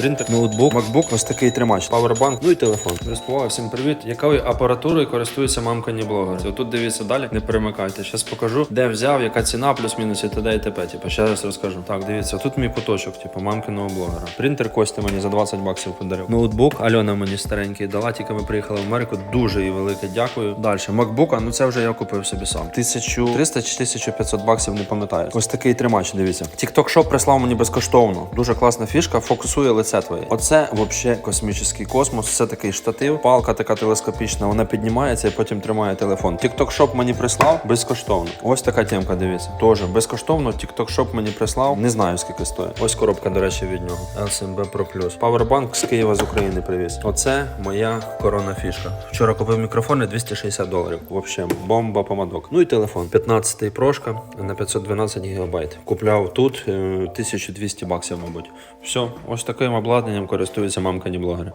Принтер, ноутбук, макбук, ось такий тримач, павербанк, ну і телефон. Розповідаю, всім привіт. Якою апаратурою користується мамка не блогер? Тут дивіться далі, не перемикайте. Зараз покажу, де взяв, яка ціна, плюс-мінус і т.д. і т.п. Типу, ще раз розкажу. Так, дивіться, тут мій куточок, типу, мамкиного блогера. Принтер Костя мені за 20 баксів подарив. Ноутбук Альона мені старенький дала, тільки ми приїхали в Америку. Дуже їй велике дякую. Далі, макбука, ну це вже я купив собі сам. 1300 чи 1500 баксів, не пам'ятаю. Ось такий тримач, дивіться. TikTok Shop прислав мені безкоштовно. Дуже класна фішка, фокусує лице твоє. Оце взагалі космічний космос. Це такий штатив, палка така телескопічна, вона піднімається і потім тримає телефон. TikTok Shop мені прислав безкоштовно. Ось така темка, дивіться. Тоже безкоштовно. TikTok Shop мені прислав. Не знаю скільки стоїть. Ось коробка, до речі, від нього. LSMB Pro Plus. Powerbank з Києва з України привіз. Оце моя корона фішка. Вчора купив мікрофони 260 доларів. Вообще бомба помадок. Ну і телефон. 15-й прошка на 512 гігабайт. Купляв тут е, 1200 баксів, мабуть. Все, ось таким обладнанням користуються мамкані блогери.